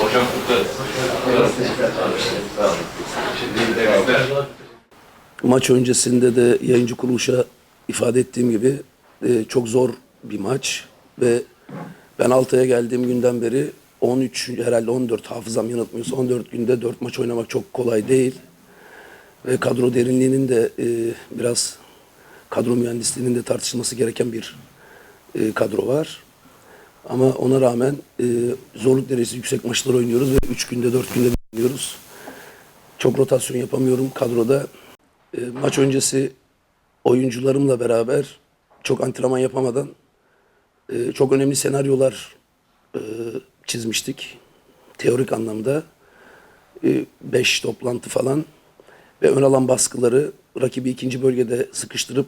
Hocam. Maç öncesinde de yayıncı kuruluşa ifade ettiğim gibi e, çok zor bir maç ve ben Altay'a geldiğim günden beri 13 herhalde 14 hafızam yanıltmıyorsa 14 günde 4 maç oynamak çok kolay değil. Ve kadro derinliğinin de e, biraz kadro mühendisliğinin de tartışılması gereken bir e, kadro var. Ama ona rağmen e, zorluk derecesi yüksek maçlar oynuyoruz ve 3 günde 4 günde oynuyoruz. Çok rotasyon yapamıyorum kadroda. E, maç öncesi oyuncularımla beraber çok antrenman yapamadan e, çok önemli senaryolar e, çizmiştik. Teorik anlamda. 5 toplantı falan ve ön alan baskıları rakibi ikinci bölgede sıkıştırıp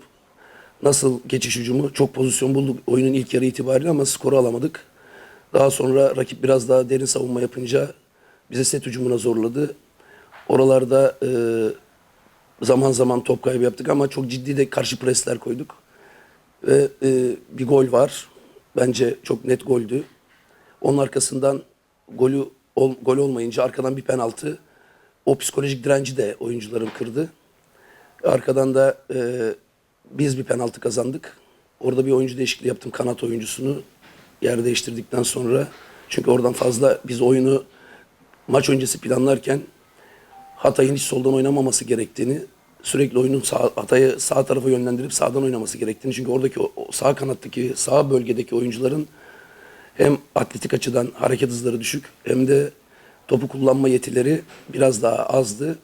nasıl geçiş hücumu çok pozisyon bulduk oyunun ilk yarı itibariyle ama skoru alamadık. Daha sonra rakip biraz daha derin savunma yapınca bize set hücumuna zorladı. Oralarda e, zaman zaman top kaybı yaptık ama çok ciddi de karşı presler koyduk. Ve e, bir gol var. Bence çok net goldü. Onun arkasından golü ol, gol olmayınca arkadan bir penaltı. O psikolojik direnci de oyuncularım kırdı. Arkadan da e, biz bir penaltı kazandık. Orada bir oyuncu değişikliği yaptım kanat oyuncusunu. Yer değiştirdikten sonra. Çünkü oradan fazla biz oyunu maç öncesi planlarken Hatay'ın hiç soldan oynamaması gerektiğini, sürekli oyunun sağ, Hatay'ı sağ tarafa yönlendirip sağdan oynaması gerektiğini. Çünkü oradaki o, sağ kanattaki, sağ bölgedeki oyuncuların hem atletik açıdan hareket hızları düşük hem de topu kullanma yetileri biraz daha azdı.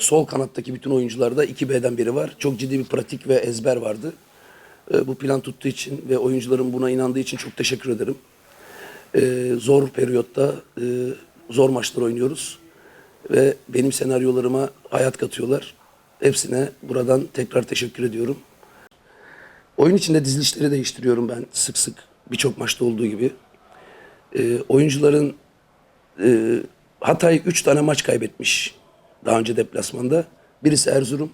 Sol kanattaki bütün oyuncularda 2B'den biri var. Çok ciddi bir pratik ve ezber vardı. Ee, bu plan tuttuğu için ve oyuncuların buna inandığı için çok teşekkür ederim. Ee, zor periyotta e, zor maçlar oynuyoruz ve benim senaryolarıma hayat katıyorlar. Hepsine buradan tekrar teşekkür ediyorum. Oyun içinde dizilişleri değiştiriyorum ben sık sık birçok maçta olduğu gibi. Ee, oyuncuların e, Hatay 3 tane maç kaybetmiş daha önce deplasmanda. Birisi Erzurum,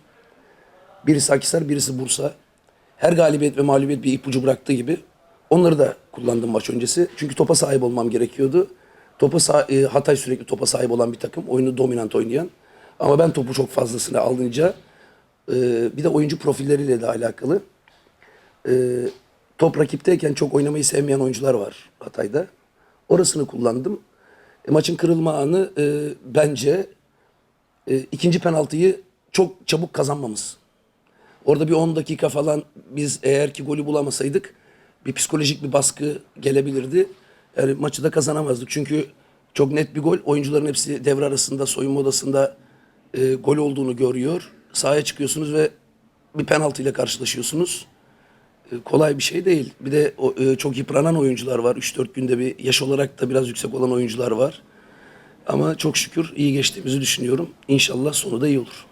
birisi Akhisar, birisi Bursa. Her galibiyet ve mağlubiyet bir ipucu bıraktığı gibi onları da kullandım maç öncesi. Çünkü topa sahip olmam gerekiyordu. Topa sah- e, Hatay sürekli topa sahip olan bir takım. Oyunu dominant oynayan. Ama ben topu çok fazlasını alınca e, bir de oyuncu profilleriyle de alakalı. E, top rakipteyken çok oynamayı sevmeyen oyuncular var Hatay'da. Orasını kullandım. E, maçın kırılma anı e, bence e, ikinci penaltıyı çok çabuk kazanmamız. Orada bir 10 dakika falan biz eğer ki golü bulamasaydık bir psikolojik bir baskı gelebilirdi. Yani maçı da kazanamazdık. Çünkü çok net bir gol. Oyuncuların hepsi devre arasında, soyunma odasında e, gol olduğunu görüyor. Sahaya çıkıyorsunuz ve bir penaltı ile karşılaşıyorsunuz. E, kolay bir şey değil. Bir de o, e, çok yıpranan oyuncular var. 3-4 günde bir yaş olarak da biraz yüksek olan oyuncular var. Ama çok şükür iyi geçtiğimizi düşünüyorum. İnşallah sonu da iyi olur.